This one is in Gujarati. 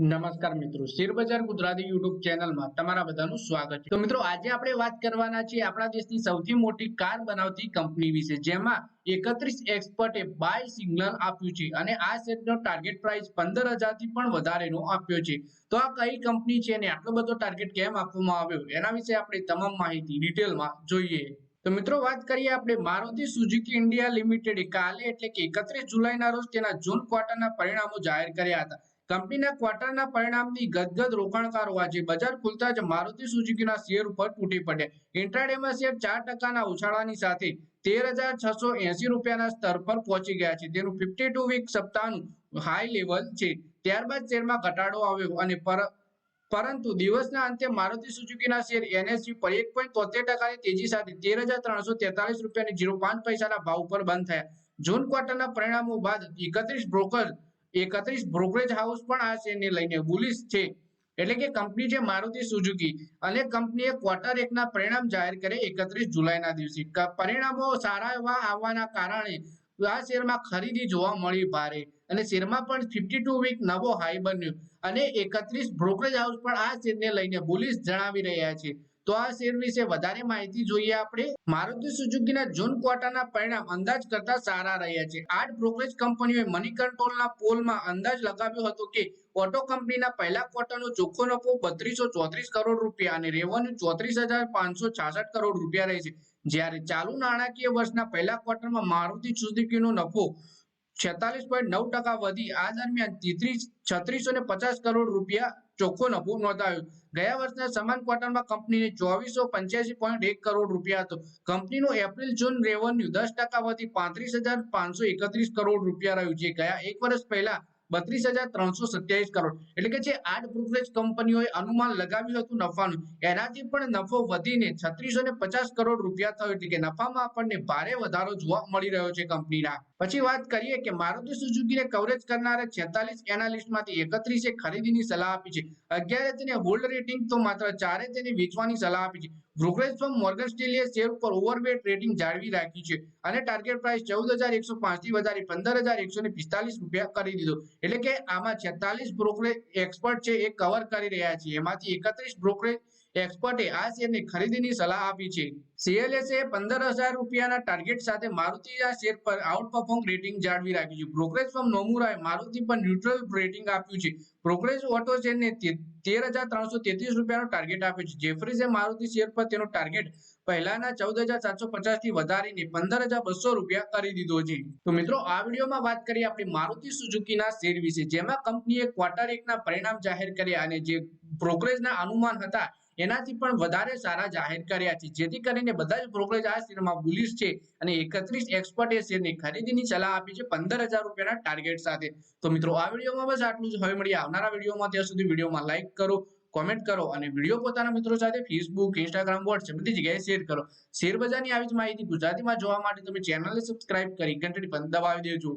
નમસ્કાર મિત્રો, શેરબજાર ગુજરાતી યુટ્યુબ ચેનલમાં તમારા બધાનું સ્વાગત છે. તો મિત્રો, આજે આપણે વાત કરવાના છીએ આપણા દેશની સૌથી મોટી કાર બનાવતી કંપની વિશે, જેમાં એકત્રીસ એક્સપર્ટે બાય સિગ્નલ આપ્યું છે અને આ શેરનો ટાર્ગેટ પ્રાઇસ પંદર હજારથી પણ વધારેનો આપ્યો છે. તો આ કઈ કંપની છે અને આટલો બધો ટાર્ગેટ કેમ આપવામાં આવ્યો, એના વિશે આપણે તમામ માહિતી ડિટેલમાં જોઈએ. તો મિત્રો, વાત કરીએ આપણે મારુતિ સુઝુકી ઇન્ડિયા લિમિટેડે. કાલે એટલે કે એકત્રીસ જુલાઈના રોજ તેના જૂન ક્વાર્ટરના પરિણામો જાહેર કર્યા હતા. કંપનીના ક્વાર્ટરના પરિણામની ગદગદ રોકાણકારો આજે બજાર ખુલતા જ મારુતિ સુઝુકીના શેર ઉપર તૂટી પડ્યા. ઇન્ટ્રાડેમાં શેર ચાર ટકાના ઉછાળાની સાથે તેર હજાર છસો એસી રૂપિયાના સ્તર પર પહોંચી ગયા છે. તેનું ફિફ્ટી ટુ વીક સપ્તાહનું હાઈ લેવલ છે. ત્યારબાદ શેરમાં ઘટાડો આવ્યો અને પર, પરંતુ દિવસના અંતે મારુતિ સુઝુકીના શેર એનએસજી પર એક પોઈન્ટ તોતેર ટકાની તેજી સાથે તેર હજાર ત્રણસો તેતાલીસ રૂપિયાની જીરો પાંચ પૈસાના ભાવ પર બંધ થયા. જૂન ક્વાર્ટરના પરિણામો બાદ એકત્રીસ બ્રોકર એકત્રીસ બ્રોકરેજ હાઉસ પણ આ શેરને લઈને બુલિશ છે. એટલે કે કંપની છે મારુતિ સુઝુકી. અને કંપનીએ ક્વાર્ટર એકના પરિણામ જાહેર કરે એકત્રીસ જુલાઈના દિવસે. પરિણામો સારા એવા આવવાના કારણે આ શેરમાં ખરીદી જોવા મળી ભારે. અને શેરમાં પણ ફિફ્ટી ટુ વીક નવો હાઈ બન્યો. અને એકત્રીસ બ્રોકરેજ હાઉસ પણ આ શેરને લઈને બુલિશ જણાવી રહ્યા છે. તો આ શેર વિશે વધારે માહિતી જોઈએ આપણે. મારુતિ સુઝુકીના જૂન ક્વાર્ટરના પરિણામ અંદાજ કરતા સારા રહ્યા છે. આઠ બ્રોકરેજ કંપનીઓએ મની કંટ્રોલના પોલમાં અંદાજ લગાવ્યો હતો કે ઓટો કંપનીના પહેલા ક્વાર્ટરનો ચોખ્ખો નફો બત્રીસો ચોત્રીસ કરોડ રૂપિયા અને રેવન્યુ ચોત્રીસ હજાર પાંચસો છાસઠ કરોડ રૂપિયા રહે છે. જ્યારે ચાલુ નાણાકીય વર્ષના પહેલા ક્વાર્ટરમાં મારુતિ સુઝુકીનો નફો છેતાલીસ પોઈન્ટ નવ ટકા વધી. આ દરમિયાન છત્રીસો ને પચાસ કરોડ રૂપિયા ચોખ્ખો નફો નોંધાયો. ગયા વર્ષના સમાન ક્વાર્ટરમાં કંપનીને ચોવીસો પંચ્યાસી પોઈન્ટ એક કરોડ રૂપિયા હતો. કંપનીનું એપ્રિલ, જૂન રેવન્યુ દસ ટકા વધી પાંત્રીસ હજાર પાંચસો એકત્રીસ કરોડ રૂપિયા રહ્યું છે ગયા એક વર્ષ પહેલા બત્રીસ હજાર ત્રણસો સત્યાવીસ કરોડ. એટલે કે જે આઠ બ્રોકરેજ કંપનીઓએ અનુમાન લગાવ્યું હતું નફાનું, એનાથી પણ નફો વધીને છત્રીસો ને પચાસ કરોડ રૂપિયા થયો. એટલે કે નફામાં આપણને ભારે વધારો જોવા મળી રહ્યો છે કંપનીના. પછી વાત કરીએ કે મારુતિ સુઝુકીને કવરેજ કરનારા છેતાલીસ એનાલિસ્ટમાંથી એકત્રીસે ખરીદીની સલાહ આપી છે. અગિયારે તેને હોલ્ડ રેટિંગ તો માત્ર ચારે તેને વેચવાની સલાહ આપી છે. બ્રોકરેજ ફર્મ મોર્ગન સ્ટેલીએ શેર ઉપર ઓવરવેટ રેટિંગ જાળવી રાખ્યું છે અને ટાર્ગેટ પ્રાઇસ ચૌદ હજાર એકસો પાંચથી વધારી પંદર હજાર એકસો ને પિસ્તાલીસ રૂપિયા કરી દીધો. એટલે કે આમાં છેતાલીસ બ્રોકરેજ એક્સપર્ટ છે એ કવર કરી રહ્યા છે. એમાંથી એકત્રીસ બ્રોકરેજ એક્સપર્ટે આ શેરની ખરીદીની સલાહ આપી છે. સીએલએસએ પંદર હજાર રૂપિયાના ટાર્ગેટ સાથે મારુતિ આ શેર પર આઉટ રેટિંગ જાળવી રાખ્યું છે. બ્રોકરેજ ફોર્મ નોમુરાએ મારુતિ પર ન્યુટ્રલ રેટિંગ આપ્યું છે. બ્રોકરેજ ઓટો શેરને તેર હજાર ત્રણસો તેત્રીસ રૂપિયાનો ટાર્ગેટ આપ્યો છે. જેફરીઝે મારુતિ શેર પર તેનો ટાર્ગેટ પહેલાના ચૌદ હજાર સાતસો પચાસથી વધારીને પંદર હજાર બસો રૂપિયા કરી દીધો છે. તો મિત્રો, આ વિડીયોમાં વાત કરીએ આપણે મારુતિ સુઝુકીના શેર વિશે. જેમાં કંપનીએ ક્વાર્ટર એકના પરિણામ જાહેર કર્યા અને જે બ્રોકરેજના અનુમાન હતા એનાથી પણ વધારે સારા જાહેર કર્યા છે. જેથી કરીને બધા જ બ્રોકરેજ આ શેરમાં બુલિશ છે અને એકત્રીસ એક્સપર્ટે શેરની ખરીદીની સલાહ આપી છે પંદર હજાર રૂપિયાના ટાર્ગેટ સાથે. તો મિત્રો, આ વિડીયોમાં બસ આટલું જ. હવે મળીએ આવનારા વિડીયોમાં. ત્યાં સુધી વિડીયોમાં લાઈક કરો કોમેન્ટ કરો અને વીડિયો પોતાના મિત્રો સાથે ફેસબુક ઇન્સ્ટાગ્રામ વોટ્સએપ બધી જગ્યાએ શેર કરો. શેર બજારની આવી જ માહિતી ગુજરાતીમાં જોવા માટે તમે ચેનલને સબસ્ક્રાઇબ કરી ઘંટડી પણ દબાવી દેજો.